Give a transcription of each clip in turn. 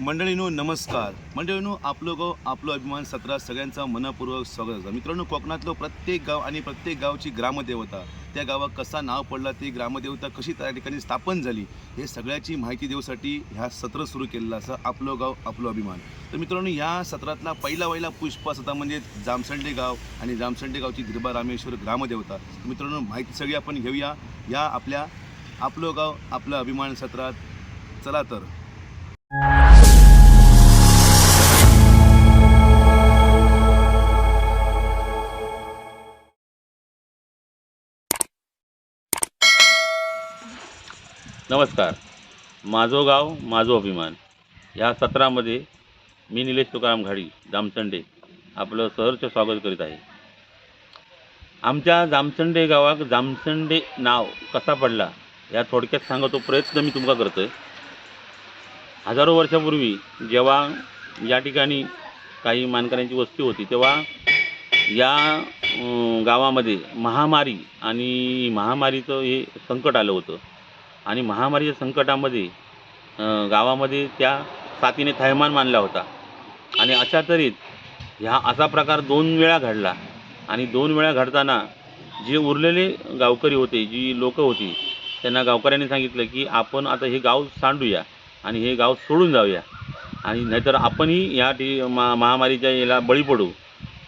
मंडळीनो नमस्कार. मंडळीनो आपलं गाव आपलं अभिमान सत्रात सगळ्यांचा मनपूर्वक स्वागत असतं. मित्रांनो कोकणातलं प्रत्येक गाव आणि प्रत्येक गावची ग्रामदेवता त्या गावात कसा नाव पडला ती ग्रामदेवता कशी त्या ठिकाणी स्थापन झाली हे सगळ्याची माहिती देऊसाठी ह्या सत्र सुरू केलेलं असं आपलं गाव आपलं अभिमान. तर मित्रांनो ह्या सत्रातला पहिला पहिला पुष्प सता म्हणजे जामसंडे गाव आणि जामसंडे गावची गिरबा रामेश्वर ग्रामदेवता मित्रांनो माहिती सगळी आपण घेऊया. या आपल्या आपलं गाव आपलं अभिमान सत्रात. चला तर. नमस्कार. माझो गाव माझो अभिमान. या सत्रामध्ये मी निलेश तुकाराम घाडी जामचंडे आपलं सहर्ष स्वागत करीत आहे. आमच्या जामचंडे गावात जामचंडे नाव कसा पडला या थोडक्यात सांगतो प्रयत्न मी तुमका करतोय. हजारो वर्षापूर्वी जेव्हा या ठिकाणी काही मानकऱ्यांची वस्ती होती तेव्हा या गावामध्ये महामारी आणि महामारीचं हे संकट आलं होतं. आणि महामारीच्या संकटामध्ये गावामध्ये त्या साथीने थैमान मानला होता. आणि अशा तऱ्हेत ह्या असा प्रकार दोन वेळा घडला. आणि दोन वेळा घडताना जे उरलेले गावकरी होते जी लोकं होती त्यांना गावकऱ्यांनी सांगितलं की आपण आता हे गाव सांडूया आणि हे गाव सोडून जाऊया. आणि नाहीतर आपणही या टी मा महामारीच्या याला बळी पडू.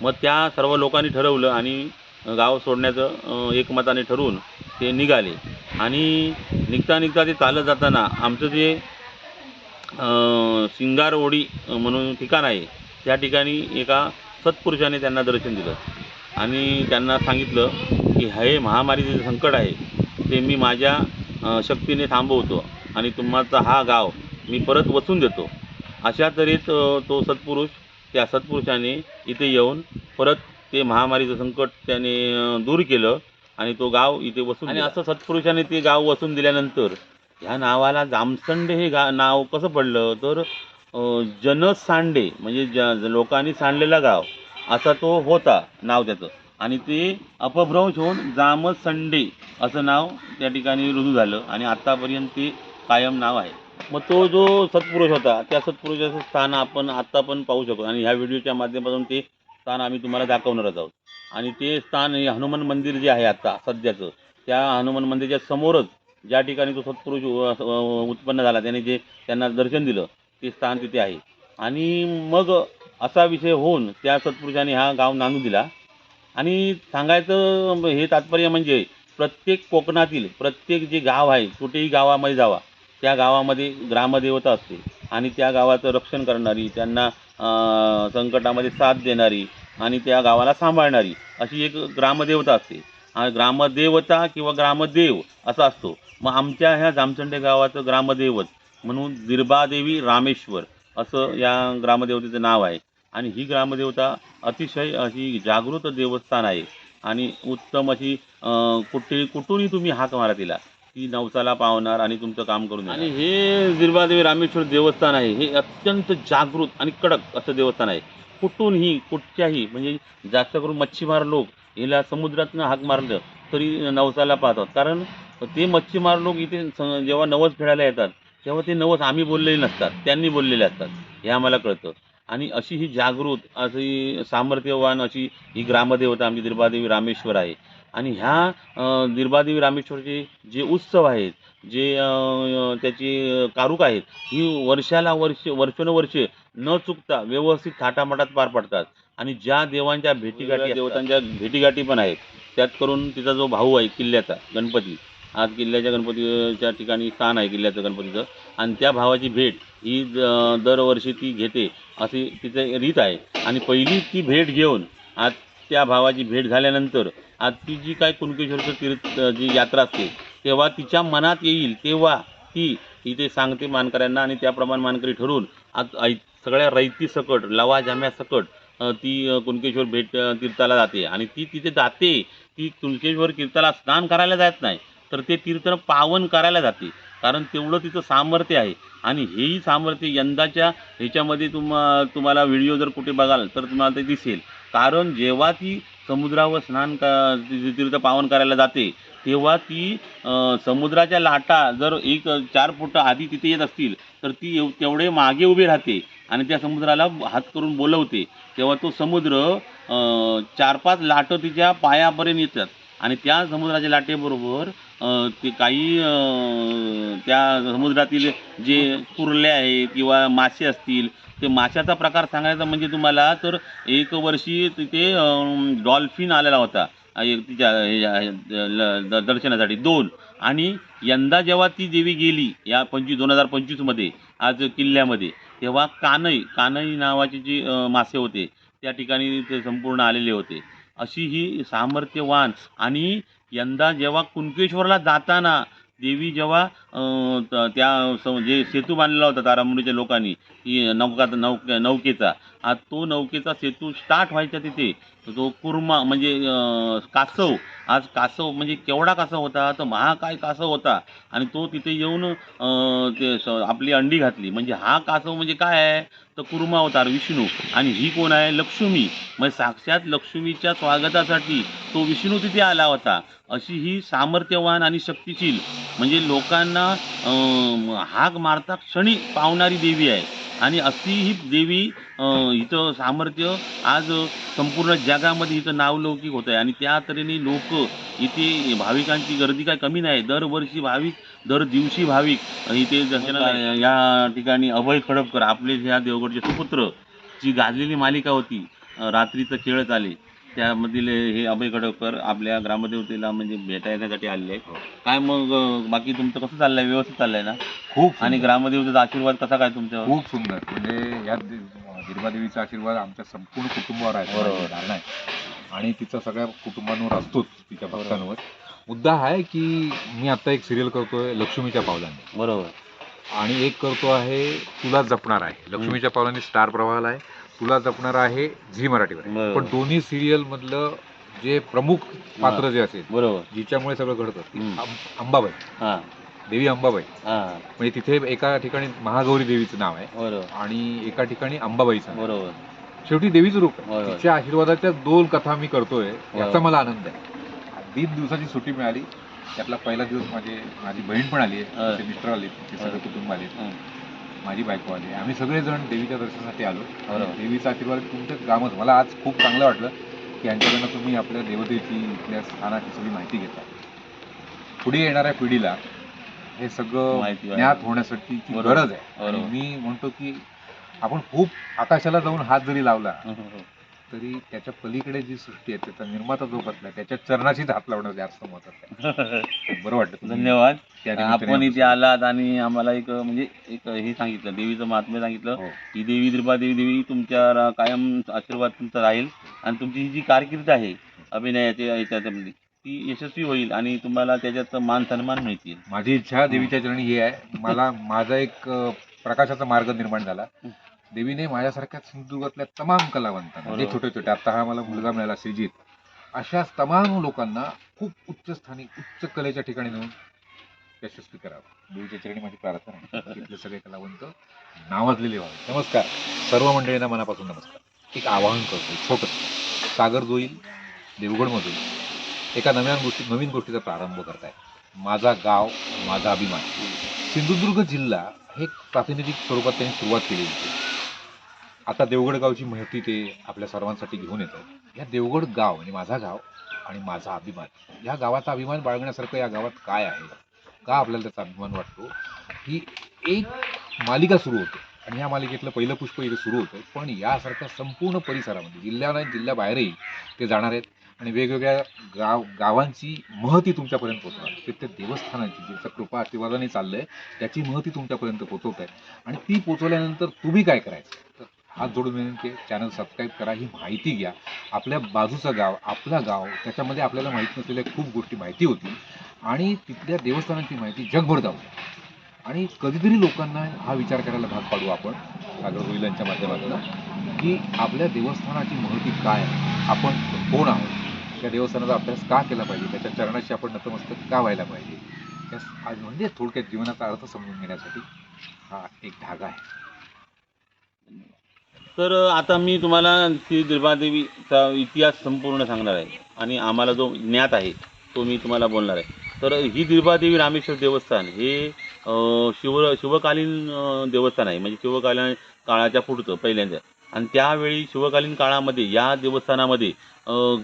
मग त्या सर्व लोकांनी ठरवलं आणि गाव सोडण्याचं एकमताने ठरवून ते निघाले. आणि निघता निघता ते चालत जाताना आमचं जे सिंगारओढी म्हणून ठिकाण आहे त्या ठिकाणी एका सत्पुरुषाने त्यांना दर्शन दिलं. आणि त्यांना सांगितलं की हे महामारीचे जे संकट आहे ते मी माझ्या शक्तीने थांबवतो आणि तुम्हाचा हा गाव मी परत वसून देतो. अशा तऱ्हेत तो सत्पुरुष त्या सत्पुरुषाने इथे येऊन परत ते महामारीचं संकट त्याने दूर केलं. आणि तो गाव इथे वसून आणि असं सत्पुरुषाने ते गाव वसून दिल्यानंतर ह्या नावाला जामसंडे हे गा नाव कसं पडलं? तर जनसांडे म्हणजे ज लोकांनी सांडलेला गाव असा तो होता नाव त्याचं. आणि ते अपभ्रंश होऊन जामसंडे असं नाव त्या ठिकाणी रुजू झालं आणि आत्तापर्यंत ते कायम नाव आहे. मग तो जो सत्पुरुष होता त्या सत्पुरुषाचं स्थान आपण आत्ता पण पाहू शकतो. आणि ह्या व्हिडिओच्या माध्यमातून ते स्थान आम्ही तुम्हाला दाखवणारच आहोत. आणि ते स्थान हे हनुमान मंदिर जे आहे आता सध्याचं त्या हनुमान मंदिराच्या समोरच ज्या ठिकाणी तो सत्पुरुष उत्पन्न झाला त्याने जे त्यांना दर्शन दिलं ते स्थान तिथे आहे. आणि मग असा विषय होऊन त्या सत्पुरुषाने हा गाव नांदू दिला. आणि सांगायचं हे तात्पर्य म्हणजे प्रत्येक कोकणातील प्रत्येक जे गाव आहे कुठेही गावामध्ये जावा त्या गावामध्ये ग्रामदेवता असते. आणि त्या गावाचं रक्षण करणारी त्यांना संकटामध्ये साथ देणारी आणि त्या गावाला सांभाळणारी अशी एक ग्रामदेवता असते. ग्रामदेवता किंवा ग्रामदेव असा असतो. मग आमच्या ह्या जामचंडे गावाचं ग्रामदैवत म्हणून दिर्बादेवी रामेश्वर असं या ग्रामदेवतेचं नाव आहे. आणि ही ग्रामदेवता अतिशय अशी जागृत देवस्थान आहे. आणि उत्तम अशी कुठे कुठूनही तुम्ही हाक मारा तिला ती नवसाला पावणार आणि तुमचं काम करून आणि हे दिर्बादेवी रामेश्वर देवस्थान आहे. हे अत्यंत जागृत आणि कडक असं देवस्थान आहे. कुठूनही कुठच्याही म्हणजे जास्त करून मच्छीमार लोक हिला समुद्रातनं हाक मारलं तरी नवसाला पाहतात. कारण ते मच्छीमार लोक इथे स- जेव्हा नवस फेडायला येतात तेव्हा ते नवस आम्ही बोललेले नसतात. त्यांनी बोललेले असतात. हे आम्हाला कळतं. आणि अशी ही जागृत अशी सामर्थ्यवान अशी ही ग्रामदेवता आमची दिरबादेवी रामेश्वर आहे. आणि ह्या दिर्बादेवी रामेश्वरचे जे उत्सव आहेत जे त्याची कारुक आहेत ही वर्षाला वर्ष वर्षानुवर्षे न चुकता व्यवस्थित थाटामाटात पार पडतात. आणि ज्या देवांच्या भेटीगाठी देवतांच्या भेटीगाठी पण आहेत त्यात करून तिचा जो भाऊ आहे किल्ल्याचा गणपती आज किल्ल्याच्या गणपतीच्या ठिकाणी स्थान आहे किल्ल्याचं गणपतीचं आणि त्या भावाची भेट ही दरवर्षी ती घेते अशी तिचं रीत आहे. आणि पहिली ती भेट घेऊन आज त्या भावाची भेट झाल्यानंतर आज ती जी काय कुणकेश्वरचं तीर्थ जी यात्रा असते तेव्हा तिच्या मनात येईल तेव्हा ती इथे सांगते मानकऱ्यांना आणि त्याप्रमाणे मानकरी ठरवून आज ऐ सगळ्या रैती सकट लवा जाम्या सकट ती कुणकेश्वर भेट तीर्थाला जाते. आणि ती तिथे जाते. ती कुणकेश्वर तीर्थाला स्नान करायला जात नाही. तर ते तीर्थ पावन करायला जाते. कारण तेवढं तिचं सामर्थ्य आहे. आणि हेही सामर्थ्य यंदाच्या ह्याच्यामध्ये तुम तुम्हाला व्हिडिओ जर कुठे बघाल तर तुम्हाला ते दिसेल. कारण जेव्हा ती समुद्रावर स्नान का तीर्थ पावन करायला जाते तेव्हा ती समुद्राच्या लाटा जर एक चार फुट आधी तिथे येत असतील तर ती तेवढे मागे उभी राहते. आणि त्या समुद्राला हात करून बोलवते. तेव्हा तो समुद्र चार पाच लाटं तिच्या पायापर्यंत येतात. आणि त्या समुद्राच्या लाटेबरोबर ते काही त्या समुद्रातील जे कुर्ले आहेत किंवा मासे असतील ते माशाचा प्रकार सांगायचा म्हणजे तुम्हाला तर एक वर्षी तिथे डॉल्फिन आलेला होता. एक तिच्या ल- द- दर्शनासाठी दोन. आणि यंदा जेव्हा ती देवी गेली या पंचवीस दोन हजार पंचवीसमध्ये आज किल्ल्यामध्ये तेव्हा कानई कानई नावाचे जे मासे होते त्या ठिकाणी ते संपूर्ण आलेले होते. अशी ही सामर्थ्यवान आणि यंदा जेव्हा कुणकेश्वरला जाताना देवी जेव्हा त- त्या स- जे सेतू बांधलेला होता तारामुंडीच्या लोकांनी की नौका नौक नौकेचा हा तो नौकेचा सेतू स्टार्ट व्हायचा तिथे. तो कुर्मा म्हणजे कासव आज कासव म्हणजे केवढा कासव होता तर महाकाय कासव होता? आणि तो तिथे येऊन ते स- आपली अंडी घातली. म्हणजे हा कासव म्हणजे काय आहे? तर कुर्मावतार विष्णू. आणि ही कोण आहे? लक्ष्मी. म्हणजे साक्षात लक्ष्मीच्या स्वागतासाठी तो विष्णू तिथे आला होता. अशी ही सामर्थ्यवान आणि शक्तिशील म्हणजे लोकांना हाक मारता क्षणी पावणारी देवी आहे. आणि अशी ही देवी हिचं सामर्थ्य आज संपूर्ण जगामध्ये हिचं नावलौकिक होत आहे आणि त्या तऱ्हेने लोक इथे भाविकांची गर्दी काय कमी नाही. दरवर्षी भाविक दर दिवशी भाविक इथे दर्शनाला या ठिकाणी अभय खडपकर आपले ह्या देवगडचे सुपुत्र जी गाजलेली मालिका होती रात्रीचं खेळ चाले त्यामधील हे अभय खडपकर आपल्या ग्रामदेवतेला म्हणजे भेटा येण्यासाठी आलेले आहेत. काय मग बाकी तुमचं कसं चाललंय? व्यवस्थित चाललंय ना? खूप आणि. ग्रामदेवतेचा आशीर्वाद कसा काय तुमच्यावर? खूप सुंदर. म्हणजे या देवीचा आशीर्वाद आमच्या संपूर्ण कुटुंबावर आहे बरोबर. धारणा आहे आणि तिचा सगळ्या कुटुंबांवर असतोच तिच्या भक्तांवर. मुद्दा आहे की मी आता एक सिरियल करतोय लक्ष्मीच्या पावलांनी. बरोबर. आणि एक करतो आहे तुला जपणार आहे. लक्ष्मीच्या पावलांनी स्टार प्रवाहाला आहे तुला जपणार आहे झी मराठीवर आहे. बरोबर. पण दोन्ही सिरियल मधलं जे प्रमुख पात्र जे असेल बरोबर. जिच्यामुळे सगळं घडतं ती हम्म. अंब- अंबाबाई. हां. देवी अंबाबाई. हां. म्हणजे तिथे एका ठिकाणी महागौरी देवीचं नाव आहे. बरोबर. आणि एका ठिकाणी अंबाबाईचं नाव आहे. बरोबर. शेवटी देवीचं रूप आहे. बरोबर. तिच्या आशीर्वादाच्या दोन कथा मी करतोय याचा. मला आनंद आहे. दीड दिवसाची सुट्टी मिळाली. त्यातला पहिला दिवस माझे माझी बहीण पण आली आहे. हा. मिस्टर आले तिचे सगळे हा. कुटुंब आले हं. माझी बायको आली आम्ही सगळेजण देवीच्या दर्शनासाठी आलो. बरोबर. देवीचा आशीर्वाद तुमचं कामच मला आज खूप चांगलं वाटलं की यांच्याकडनं तुम्ही आपल्या देवतेची इथल्या स्थानाची सगळी माहिती घेता. पुढे येणाऱ्या पिढीला हे सगळं. ज्ञात होण्यासाठी. गरज आहे आणि. मी म्हणतो की आपण खूप आकाशाला जाऊन हात जरी लावला. तरी त्याच्या पलीकडे जी सृष्टी आहे त्याचा निर्माता जो बसला त्याच्या चरणाशीच हात लावणं जास्त महत्वाचं आहे बरं वाटलं तुम्ही धन्यवाद आपण इथे आलात आणि आम्हाला एक म्हणजे एक हे सांगितलं देवीचं महात्म्य सांगितलं हो. ही देवी द्रिपा देवी देवी तुमच्या कायम आशीर्वाद तुमचा राहील आणि तुमची ही जी कारकीर्द आहे अभिनयाच्या याच्यामध्ये ती यशस्वी होईल आणि तुम्हाला त्याच्यात मान सन्मान मिळतील. माझी इच्छा देवीच्या चरणी ही आहे. मला माझा एक अं, प्रकाशाचा मार्ग निर्माण झाला. देवीने माझ्यासारख्या सिंधुदुर्गातल्या तमाम कलावंतांना जे बरोबर. छोटे छोटे आता हा मला मुलगा मिळाला श्रीजित अशा तमाम लोकांना खूप उच्च स्थानी उच्च कलेच्या ठिकाणी नेऊन यशस्वी करावं. देवीच्या चरणी माझी प्रार्थना आहे. इथले सगळे कलावंत नावाजलेले व्हावे. नमस्कार. सर्व मंडळींना मनापासून नमस्कार. एक आवाहन करतो छोटं. सागर जोईल देवगडमधून. एका नव्या गोष्टी नवीन गोष्टीचा प्रारंभ करताय. माझा गाव माझा अभिमान. सिंधुदुर्ग जिल्हा हे प्रातिनिधिक स्वरूपात त्यांनी सुरुवात केली होती. आता देवगड गावची माहिती ते आपल्या सर्वांसाठी घेऊन येतात या देवगड गाव आणि माझा गाव आणि माझा अभिमान या गावाचा अभिमान बाळगण्यासारखं या गावात काय आहे? का आपल्याला त्याचा अभिमान वाटतो? ही एक मालिका सुरू होते आणि या मालिकेतलं पहिलं पुष्प इथे सुरू होतं. पण यासारख्या संपूर्ण परिसरामध्ये जिल्ह्या जिल्ह्याबाहेरही ते जाणार आहेत. आणि वेगवेगळ्या गाव गावांची महती तुमच्यापर्यंत पोहोचणार. प्रत्येक त्या देवस्थानाची ज्याचं कृपा आशीर्वादाने चाललंय त्याची महती तुमच्यापर्यंत पोहोचवत आहे आणि ती पोचवल्यानंतर तुम्ही काय करायचं? तर हात जोडून विनंती चॅनल सबस्क्राईब करा ही माहिती घ्या. आपल्या बाजूचं गाव आपला गाव त्याच्यामध्ये आपल्याला माहीत नसलेल्या खूप गोष्टी माहिती होती. आणि तिथल्या देवस्थानांची माहिती जगभर जाऊ आणि कधीतरी लोकांना हा विचार करायला भाग पाडू आपण सागर गोविलांच्या माध्यमातून की आपल्या देवस्थानाची महती काय आपण कोण आहोत? त्या देवस्थानाचा अभ्यास का केला पाहिजे? त्याच्या चरणाशी आपण नतमस्तक का व्हायला पाहिजे? त्या आज म्हणजे थोडक्यात जीवनाचा अर्थ समजून घेण्यासाठी हा एक धागा आहे. तर आता मी तुम्हाला ती दुर्गादेवीचा इतिहास संपूर्ण सांगणार आहे आणि आम्हाला जो ज्ञात आहे तो मी तुम्हाला बोलणार आहे. तर ही दुर्गादेवी रामेश्वर देवस्थान हे शिव शिवकालीन देवस्थान आहे. म्हणजे शिवकालीन काळाच्या पुढचं पहिल्यांदा. आणि त्यावेळी शिवकालीन काळामध्ये या देवस्थानामध्ये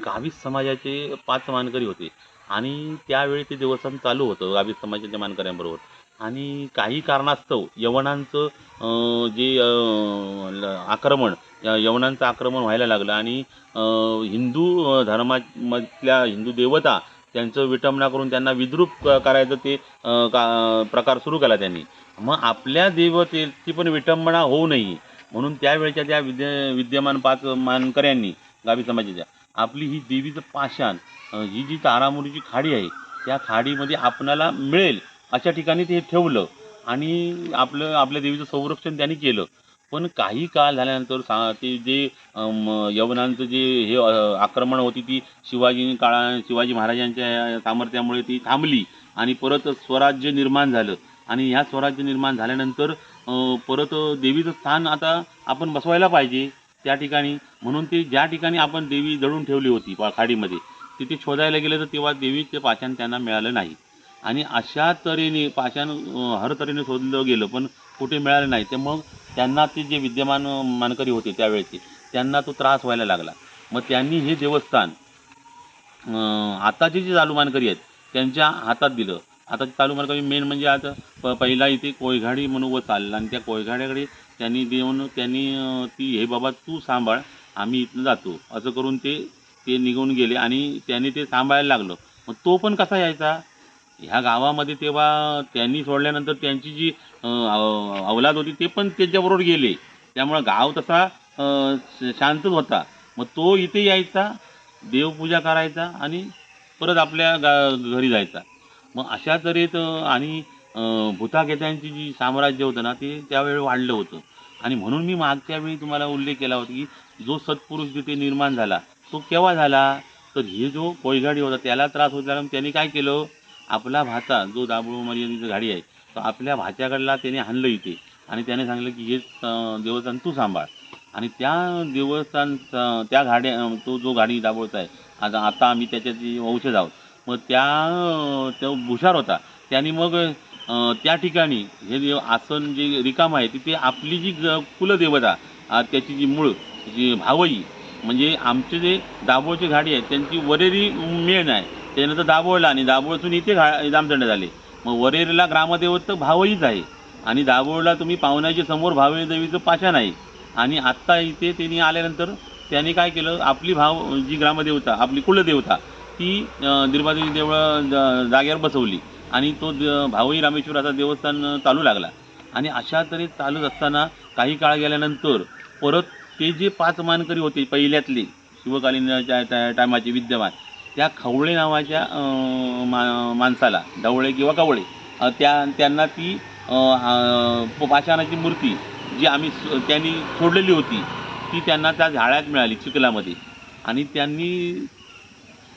गावी समाजाचे पाच मानकरी होते. आणि त्यावेळी ते देवस्थान चालू होतं गावी समाजाच्या मानकऱ्यांबरोबर. आणि काही कारणास्तव यवनांचं जे ल- आक्रमण या यवनांचं आक्रमण व्हायला लागलं. आणि हिंदू धर्मामधल्या हिंदू देवता त्यांचं विटंबना करून त्यांना विद्रूप करायचं ते का प्रकार सुरू केला त्यांनी. मग आपल्या देवतेची पण विटंबना होऊ नये. म्हणून त्यावेळच्या त्या विद्य विद्यमान पाच मानकऱ्यांनी गावी समाजाच्या आपली ही देवीचं पाषाण ही जी तारामुरीची खाडी आहे त्या खाडीमध्ये आपणाला मिळेल अशा ठिकाणी ते ठेवलं आणि आपलं आपल्या देवीचं संरक्षण त्यांनी केलं. पण काही काळ झाल्यानंतर सा ते जे यवनांचं जे हे आक्रमण होती ती शिवाजी काळा शिवाजी महाराजांच्या सामर्थ्यामुळे ती थांबली आणि परत स्वराज्य निर्माण झालं. आणि ह्या स्वराज्य निर्माण झाल्यानंतर परत देवीचं स्थान आता आपण बसवायला पाहिजे त्या ठिकाणी. म्हणून ते ज्या ठिकाणी आपण देवी दडून ठेवली होती पा- खाडीमध्ये तिथे शोधायला गेलं तर तेव्हा देवीचे पाषाण त्यांना मिळालं नाही. आणि अशा तऱ्हेने पाषाण हर तऱ्हेने शोधलं गेलं पण कुठे मिळालं नाही. तर मग त्यांना ते जे विद्यमान मानकरी होते त्यावेळेचे त्यांना तो त्रास व्हायला लागला. मग त्यांनी हे देवस्थान आताचे जे चालू मानकरी आहेत त्यांच्या हातात दिलं. आता चालू मानकरी मेन म्हणजे आता प पहिला इथे कोयघाडी म्हणून व चालला. आणि त्या कोयघाड्याकडे त्यांनी देऊन त्यांनी ती हे बाबा तू सांभाळ आम्ही इथनं जातो. असं करून ते ते निघून गेले आणि त्यांनी ते सांभाळायला लागलं. मग तो पण कसा यायचा? ह्या गावामध्ये तेव्हा त्यांनी सोडल्यानंतर त्यांची जी अवलाद होती ते पण त्याच्याबरोबर गेले. त्यामुळं गाव तसा श- शांतच होता. मग तो इथे यायचा देवपूजा करायचा आणि परत आपल्या गा घरी जायचा. मग अशा तऱ्हेत आणि अं, जी साम्राज्य होतं ना ते त्यावेळी वाढलं होतं. आणि म्हणून मी मागच्या वेळी तुम्हाला उल्लेख केला होता की जो सत्पुरुष तिथे निर्माण झाला तो केव्हा झाला? तर हे जो कोयगाडी होता त्याला त्रास होत कारण त्याने काय केलं? आपला भाचा जो दाबळू मर्यादित गाडी आहे तो आपल्या भाच्याकडला त्याने आणलं इथे. आणि त्याने सांगितलं की हे देवस्थान तू सांभाळ. आणि त्या देवस्थान त्या गाड्या तो जो गाडी दाबवत आहे आता आता आम्ही त्याच्यात वंशज आहोत. मग त्या तो भुशार होता. त्यांनी मग त्या ठिकाणी हे जे आसन जे रिकाम आहे तिथे आपली जी ग- कुलदेवता त्याची जी मूळ जी भावई म्हणजे आमचे जे दाभोळची गाडी आहे त्यांची वरेरी मेन आहे. त्यानंतर दाभोळला आणि दाभोळतून इथे घा जामदंड झाले. मग वरेरीला ग्रामदेवत तर भावईच आहे. आणि दाभोळला तुम्ही पाहुण्याच्या समोर भावई देवीचं पाषाण आहे. आणि आत्ता इथे त्यांनी आल्यानंतर त्यांनी काय केलं आपली भाव जी ग्रामदेवता आपली कुलदेवता ती अं, देवळं ज- जागेवर बसवली. आणि तो द- भावई रामेश्वराचा देवस्थान चालू लागला. आणि अशा तऱ्हे चालूच असताना काही काळ गेल्यानंतर परत ते जे पाच मानकरी होते पहिल्यातले शिवकालीनच्या त्या टायमाचे विद्यमान त्या खवळे नावाच्या मा माणसाला ढवळे किंवा कवळे त्या त्यांना ती पाषाणाची मूर्ती जी आम्ही त्यांनी सोडलेली होती ती त्यांना त्या झाडात मिळाली चिखलामध्ये. आणि त्यांनी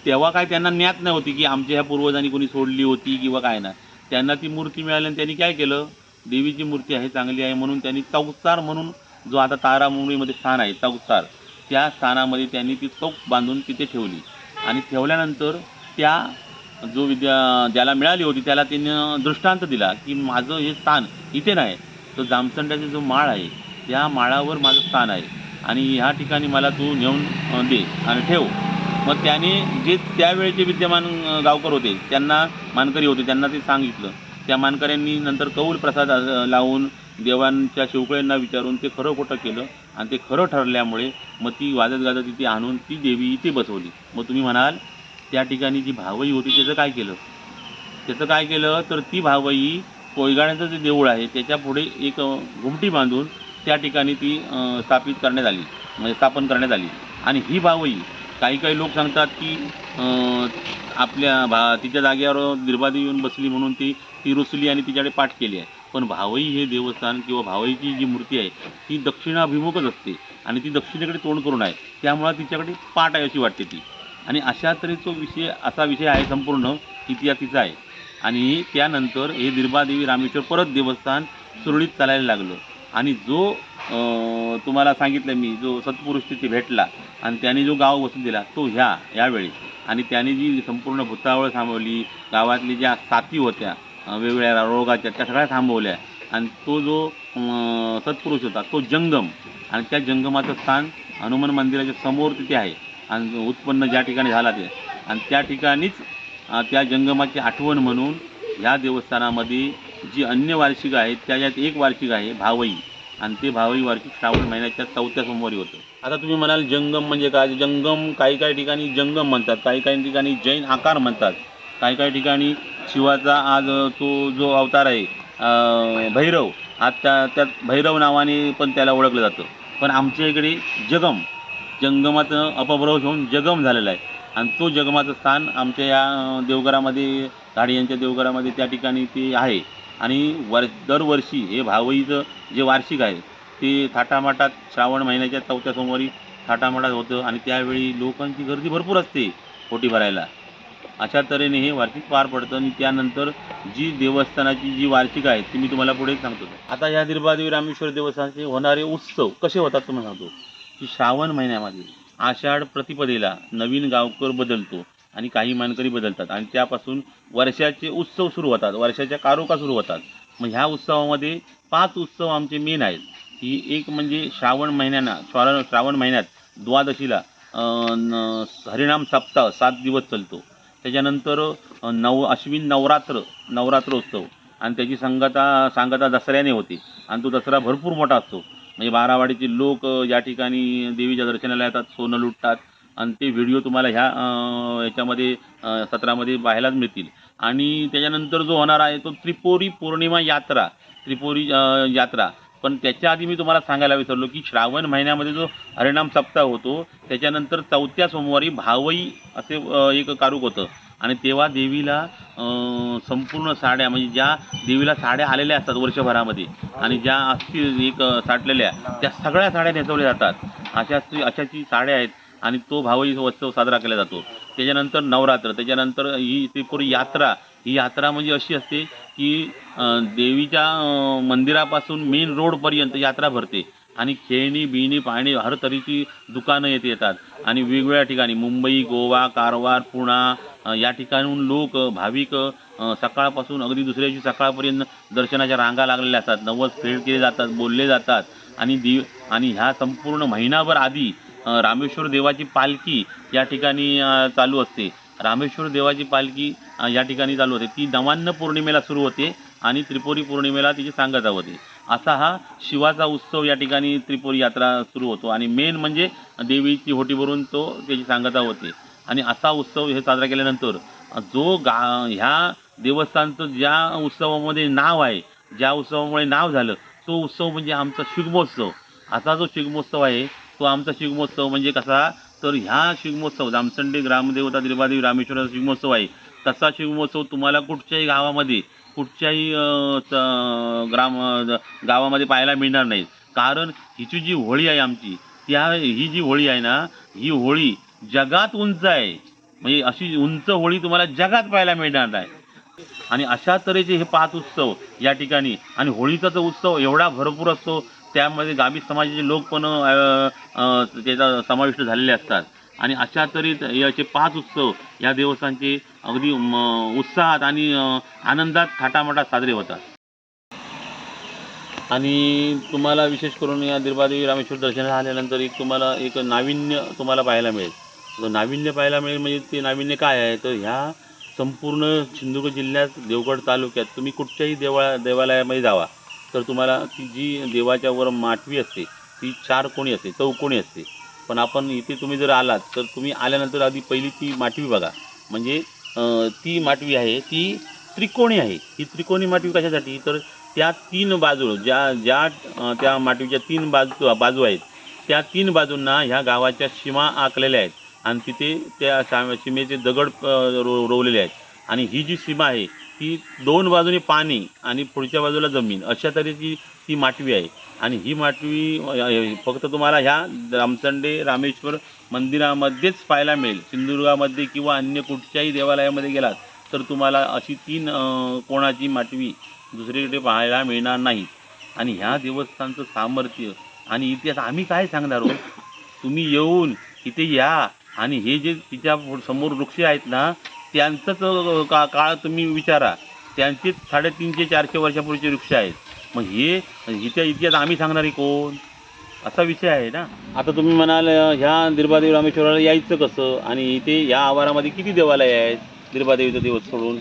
तेव्हा काय त्यांना ज्ञात नाही होती की आमच्या ह्या पूर्वजांनी कोणी सोडली होती किंवा काय ना त्यांना ती मूर्ती मिळाली आणि त्यांनी काय केलं? देवीची मूर्ती आहे चांगली आहे म्हणून त्यांनी चौसार म्हणून जो आता तारामुंबईमध्ये स्थान आहे चौसार त्या स्थानामध्ये त्यांनी ती चौक बांधून तिथे ठेवली. आणि ठेवल्यानंतर त्या जो विद्या ज्याला मिळाली होती त्याला त्यानं दृष्टांत दिला की माझं हे स्थान इथे नाही. तर जामसंड्याचा जो माळ आहे त्या माळावर माझं स्थान आहे. आणि ह्या ठिकाणी मला तू नेऊन दे आणि ठेव. मग त्याने जे त्यावेळेचे विद्यमान गावकर होते त्यांना मानकरी होते त्यांना ते सांगितलं. त्या मानकऱ्यांनी नंतर कौल प्रसाद लावून देवांच्या शिवकळ्यांना विचारून ते खरं खोटं केलं आणि ते खरं ठरल्यामुळे मग ती वाजत गाजत इथे आणून ती देवी इथे बसवली. मग तुम्ही म्हणाल त्या ठिकाणी जी भावई होती त्याचं काय केलं? त्याचं काय केलं? तर ती भावई कोयगाण्याचं जे देऊळ आहे त्याच्या पुढे एक घुमटी बांधून त्या ठिकाणी ती स्थापित करण्यात आली. म्हणजे स्थापन करण्यात आली. आणि ही भावई काही काही लोक सांगतात की आपल्या भा तिच्या जागेवर निर्बाधी येऊन बसली म्हणून ती ती रुसली आणि तिच्याकडे पाठ केली आहे. पण भावई हे देवस्थान किंवा भावईची जी मूर्ती आहे ती दक्षिणाभिमुखच असते आणि ती दक्षिणेकडे तोंड करून आहे. त्यामुळं तिच्याकडे पाठ आहे अशी वाटते ती. आणि अशा तऱ्हेचा विषय असा विषय आहे संपूर्ण इतिहास तिचा आहे. आणि त्यानंतर हे निर्बादेवी रामेश्वर परत देवस्थान सुरळीत चालायला लागलं. आणि जो तुम्हाला सांगितलं मी जो सत्पुरुष तिथे भेटला आणि त्याने जो गाव वसून दिला तो ह्या यावेळी. आणि त्याने जी संपूर्ण भूतावळ थांबवली गावातली ज्या साथी होत्या वेगवेगळ्या रोगाच्या त्या सगळ्या थांबवल्या. आणि तो जो सत्पुरुष होता तो जंगम. आणि त्या जंगमाचं स्थान हनुमान मंदिराच्या समोर तिथे आहे. आणि उत्पन्न ज्या ठिकाणी झाला ते. आणि त्या ठिकाणीच त्या जंगमाची आठवण म्हणून ह्या देवस्थानामध्ये जी अन्य वार्षिक आहेत त्याच्यात एक वार्षिक आहे भावई. आणि ते भावई वार्षिक श्रावण महिन्याच्या चौथ्या सोमवारी होतं. आता तुम्ही म्हणाल जंगम म्हणजे काय? जंगम काही काही ठिकाणी जंगम म्हणतात काही काही ठिकाणी जैन आकार म्हणतात. काही काही ठिकाणी शिवाचा आज तो जो अवतार आहे अं, भैरव आज त्या त्यात भैरव नावाने पण त्याला ओळखलं जातं. पण आमच्या इकडे जगम जंगमाचं अपभ्रव होऊन जगम झालेला आहे. आणि तो जगमाचं स्थान आमच्या या देवघरामध्ये गाडी यांच्या देवघरामध्ये त्या ठिकाणी ते आहे. आणि वर दरवर्षी हे भावईचं जे वार्षिक आहे ते थाटामाटात श्रावण महिन्याच्या चौथ्या सोमवारी थाटामाटात होतं आणि त्यावेळी लोकांची गर्दी भरपूर असते पोटी भरायला. अशा तऱ्हेने हे वार्षिक पार पडतं आणि त्यानंतर जी देवस्थानाची जी वार्षिक आहे ती मी तुम्हाला पुढे सांगतो. आता या दिरबादेवी रामेश्वर देवस्थानाचे होणारे उत्सव कसे होतात तुम्हाला सांगतो? की श्रावण महिन्यामध्ये आषाढ प्रतिपदेला नवीन गावकर बदलतो आणि काही मानकरी बदलतात. आणि त्यापासून वर्षाचे उत्सव सुरू होतात. वर्षाच्या कारोका सुरू होतात. मग ह्या उत्सवामध्ये पाच उत्सव आमचे मेन आहेत. ही एक म्हणजे श्रावण महिन्याना श्रावण श्रावण महिन्यात द्वादशीला हरिणाम न- सप्ताह सात दिवस चालतो. त्याच्यानंतर नव अश्विन नवरात्र नवरात्र उत्सव आणि त्याची सांगता सांगता दसऱ्याने होते. आणि तो दसरा भरपूर मोठा असतो. म्हणजे बारावाडीचे लोक या ठिकाणी देवीच्या दर्शनाला येतात सोनं लुटतात आणि ते व्हिडिओ तुम्हाला ह्या याच्यामध्ये सत्रामध्ये पाहायलाच मिळतील. आणि त्याच्यानंतर जो होणार आहे तो त्रिपुरी पौर्णिमा यात्रा त्रिपुरी यात्रा. पण त्याच्या आधी मी तुम्हाला सांगायला विसरलो की श्रावण महिन्यामध्ये जो हरिणाम सप्ताह होतो त्याच्यानंतर चौथ्या सोमवारी भावई असे एक कारूक होतं. आणि तेव्हा देवीला संपूर्ण साड्या म्हणजे ज्या देवीला साड्या आलेल्या असतात वर्षभरामध्ये आणि ज्या असतील एक साठलेल्या त्या सगळ्या साड्या नेसवल्या जातात. अशा अशाची साड्या आहेत आणि तो भावही उत्सव साजरा केला जातो. त्याच्यानंतर नवरात्र त्याच्यानंतर ही त्रिपुरी यात्रा ही यात्रा म्हणजे अशी असते की देवीच्या मंदिरापासून मेन रोडपर्यंत यात्रा भरते. आणि खेळणी बिणी पाणी हर तऱ्हेची दुकानं येथे येतात. आणि वेगवेगळ्या ठिकाणी मुंबई गोवा कारवार पुणा या ठिकाणहून लोक भाविक सकाळपासून अगदी दुसऱ्या दिवशी सकाळपर्यंत दर्शनाच्या रांगा लागलेल्या असतात. नवस फेड केले जातात बोलले जातात. आणि दिव आणि ह्या संपूर्ण महिनाभर आधी रामेश्वर देवाची पालखी या ठिकाणी चालू असते. रामेश्वर देवाची पालखी या ठिकाणी चालू होते. ती नवान्न पौर्णिमेला सुरू होते. आणि त्रिपुरी पौर्णिमेला तिची सांगता होते असा हा शिवाचा उत्सव या ठिकाणी त्रिपुरी यात्रा सुरू होतो. आणि मेन म्हणजे देवीची होटी भरून तो त्याची सांगता होते आणि असा उत्सव हे साजरा केल्यानंतर जो गा ह्या देवस्थानचं ज्या उत्सवामध्ये नाव आहे ज्या उत्सवामुळे नाव झालं तो उत्सव म्हणजे आमचा शिगमोत्सव. असा जो शिगमोत्सव आहे तो आमचा शिगमोत्सव म्हणजे कसा? तर ह्या शिगमोत्सव जामसंडे ग्रामदेवता त्रिपादेवी रामेश्वराचा शिगमोत्सव आहे. तसा शिगमोत्सव तुम्हाला कुठच्याही गावामध्ये कुठच्याही ग्राम गावामध्ये पाहायला मिळणार नाही कारण हिची जी होळी आहे आमची त्या ही जी होळी आहे ना ही होळी जगात उंच आहे. म्हणजे अशी उंच होळी तुम्हाला जगात पाहायला मिळणार नाही. आणि अशा तऱ्हेचे हे पाच उत्सव या ठिकाणी आणि होळीचा जो उत्सव एवढा भरपूर असतो त्यामध्ये गावी समाजाचे लोक पण त्याचा समाविष्ट झालेले असतात. आणि अशा तऱ्हेत याचे पाच उत्सव या देवस्थानचे अगदी उत्साहात आणि आनंदात थाटामाटात साजरे होतात. आणि तुम्हाला विशेष करून या दिरबादेवी रामेश्वर दर्शनाला आल्यानंतर एक तुम्हाला एक नाविन्य तुम्हाला पाहायला मिळेल. नाविन्य पाहायला मिळेल म्हणजे ते नाविन्य काय आहे? तर ह्या संपूर्ण सिंधुदुर्ग जिल्ह्यात देवगड तालुक्यात तुम्ही कुठच्याही देवा देवालयामध्ये जावा. तर तुम्हाला ती जी देवाच्या वर माटवी असते ती चार कोणी असते चौकोणी असते. पण आपण इथे तुम्ही जर आलात तर तुम्ही आल्यानंतर आधी पहिली ती माटवी बघा. म्हणजे ती माटवी आहे ती त्रिकोणी आहे. ही त्रिकोणी माटवी कशासाठी? तर त्या तीन बाजू ज्या ज्या त्या माटवीच्या तीन बाजू बाजू आहेत त्या तीन बाजूंना ह्या गावाच्या सीमा आखलेल्या आहेत. आणि तिथे त्या सीमेचे दगड रो रोवलेले आहेत. आणि ही जी सीमा आहे ती दोन बाजूने पाणी आणि पुढच्या बाजूला जमीन अशा तऱ्हेची ती माटवी आहे. आणि ही माटवी फक्त तुम्हाला ह्या रामचंडे रामेश्वर मंदिरामध्येच पाहायला मिळेल. सिंधुदुर्गामध्ये किंवा अन्य कुठच्याही देवालयामध्ये गेलात तर तुम्हाला अशी तीन कोणाची माटवी दुसरीकडे पाहायला मिळणार नाही. आणि ह्या देवस्थानचं सामर्थ्य आणि इतिहास आम्ही काय सांगणार आहोत तुम्ही येऊन इथे या आणि हे जे तिच्या समोर वृक्ष आहेत ना त्यांचंच अं, का काळ तुम्ही विचारा. त्यांचेच साडेतीनशे चारशे वर्षापूर्वीचे वृक्ष आहेत. मग हे इथे इतिहास आम्ही सांगणारे कोण? असा विषय आहे ना. आता तुम्ही म्हणाल ह्या दिरबादेवी रामेश्वराला यायचं कसं? आणि इथे या आवारामध्ये किती देवालय आहेत दिरबादेवीचं दिवस सोडून?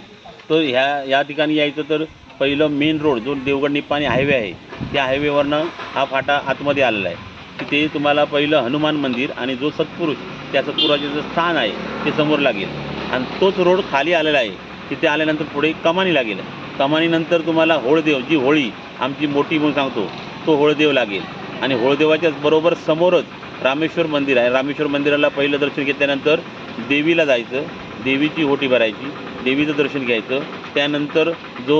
तर ह्या या ठिकाणी यायचं तर पहिलं मेन रोड जो देवगड निप्पाणी हायवे आहे त्या हायवेवरनं हा फाटा आतमध्ये आलेला आहे. तिथे तुम्हाला पहिलं हनुमान मंदिर आणि जो सत्पुरुष त्या सत्पुरुषाचे जे स्थान आहे ते समोर लागेल. आणि तोच रोड खाली आलेला आहे. तिथे आल्यानंतर पुढे कमानी लागेल कमानीनंतर तुम्हाला होळदेव जी होळी आमची मोठी म्हणून सांगतो तो होळदेव लागेल. आणि होळदेवाच्याच बरोबर समोरच रामेश्वर मंदिर आहे. रामेश्वर मंदिराला पहिलं दर्शन घेतल्यानंतर देवीला जायचं. देवीची ओटी भरायची. देवीचं दर्शन घ्यायचं. त्यानंतर जो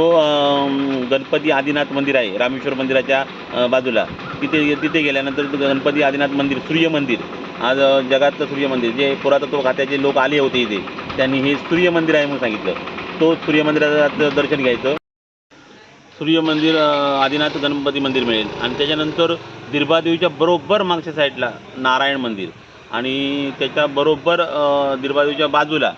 गणपती आदिनाथ मंदिर आहे रामेश्वर मंदिराच्या बाजूला तिथे तिथे गेल्यानंतर गणपती आदिनाथ मंदिर सूर्य मंदिर आज जगातलं सूर्यमंदिर जे पुरातत्व खात्याचे लोक आले होते इथे त्यांनी हे सूर्यमंदिर आहे म्हणून सांगितलं. तो सूर्यमंदिराचं दर्शन घ्यायचं. सूर्यमंदिर आदिनाथ गणपती मंदिर मिळेल. आणि त्याच्यानंतर दिर्बादेवीच्या बरोबर मागच्या साईडला नारायण मंदिर. आणि त्याच्या बरोबर अं, बाजूला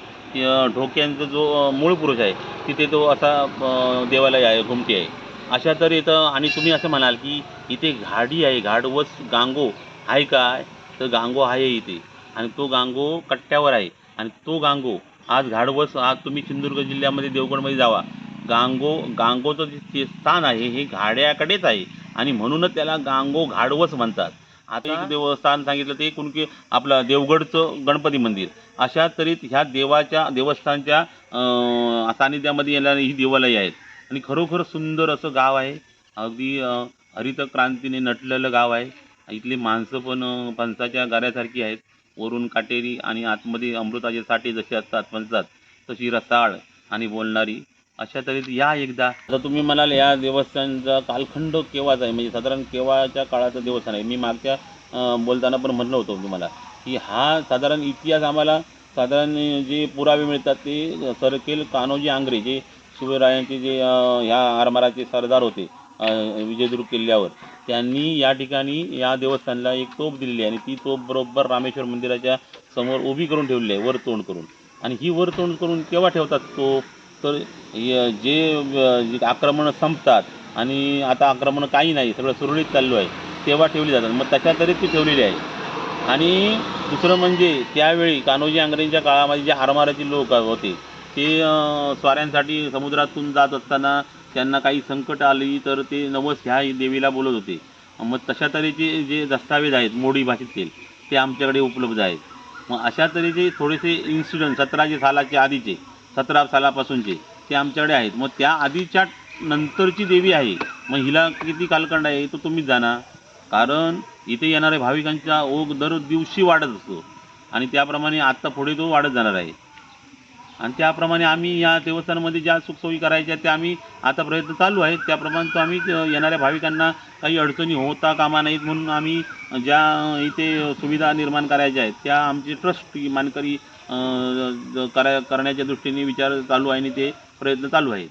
ढोक्यांचा जो मूळ पुरुष आहे तिथे तो असा देवालय आहे घुमटी आहे. अशा तर इथं आणि तुम्ही असं म्हणाल की इथे घाडी आहे घाडवस गांगो आहे काय तर गांगो आहे इथे. आणि तो गांगो कट्ट्यावर आहे. आणि तो गांगो आज घाडवस आज तुम्ही सिंधुदुर्ग जिल्ह्यामध्ये देवगडमध्ये जावा. गांगो गांगोचं जे ते स्थान आहे हे घाड्याकडेच आहे. आणि म्हणूनच त्याला गांगो घाडवस म्हणतात. आता एक देवस्थान सांगितलं ते कुणके आपलं देवगडचं गणपती मंदिर. अशा तऱ्हेत ह्या देवाच्या देवस्थानच्या सानिध्यामध्ये येणारी ही देवालय आहेत. आणि खरोखर सुंदर असं गाव आहे. अगदी हरित क्रांतीने नटलेलं गाव आहे. इथली माणसं पण अं, फणसाच्या गाऱ्यासारखी आहेत. वरून काटेरी आणि आतमध्ये अमृताचे साठे जसे असतात फणसात तशी रसाळ आणि बोलणारी. अशा तऱ्हेत या एकदा. आता तुम्ही म्हणाल या देवस्थानचा कालखंड केव्हाचा आहे? म्हणजे साधारण केव्हाच्या काळाचं देवस्थान आहे? मी मागच्या बोलताना पण म्हणलं होतं तुम्हाला की हा साधारण इतिहास आम्हाला साधारण जे पुरावे मिळतात ते सरकेल कान्होजी आंग्रे जे शिवरायांचे जे ह्या आरमाराचे सरदार होते. विजयदुर्ग किल्ल्यावर. त्यांनी या ठिकाणी या देवस्थानला एक तोफ दिलेली आहे आणि ती तोफ बरोबर रामेश्वर मंदिराच्या समोर उभी करून ठेवलेली आहे वर तोंड करून. आणि ही वर तोंड करून केव्हा ठेवतात तोप तर जे आक्रमणं संपतात आणि आता आक्रमणं काही नाही सगळं सुरळीत चाललो आहे तेव्हा ठेवली जातात. मग त्याच्या तरी ती ठेवलेली आहे. आणि दुसरं म्हणजे त्यावेळी कान्होजी आंग्रेंच्या काळामध्ये जे हारमाराचे लोक होते ते स्वाऱ्यांसाठी समुद्रातून जात असताना त्यांना काही संकट आली तर ते नवस ह्या देवीला बोलत होते. मग तशा तऱ्हेचे जे दस्तावेज आहेत मोडी भाषेतील ते आमच्याकडे उपलब्ध आहेत. मग अशा तऱ्हेचे थोडेसे इन्सिडंट सतराशे सालाच्या आधीचे सतरा सालापासूनचे ते आमच्याकडे आहेत. मग त्या आधीच्या नंतरची देवी आहे. मग हिला किती कालखंड आहे तो तुम्हीच जाणा. कारण इथे येणाऱ्या भाविकांचा ओघ दर दिवशी वाढत असतो. आणि त्याप्रमाणे आत्ता पुढे तो वाढत जाणार आहे. आणि त्याप्रमाणे आम्ही या देवस्थानामध्ये ज्या सुखसोयी करायच्या त्या आम्ही आता प्रयत्न चालू आहेत. त्याप्रमाणे तो आम्ही येणाऱ्या भाविकांना काही अडचणी होता कामा नाहीत म्हणून आम्ही ज्या इथे सुविधा निर्माण करायच्या आहेत त्या आमचे ट्रस्ट मानकरी करा करण्याच्या दृष्टीने विचार चालू आहे आणि ते प्रयत्न चालू आहेत.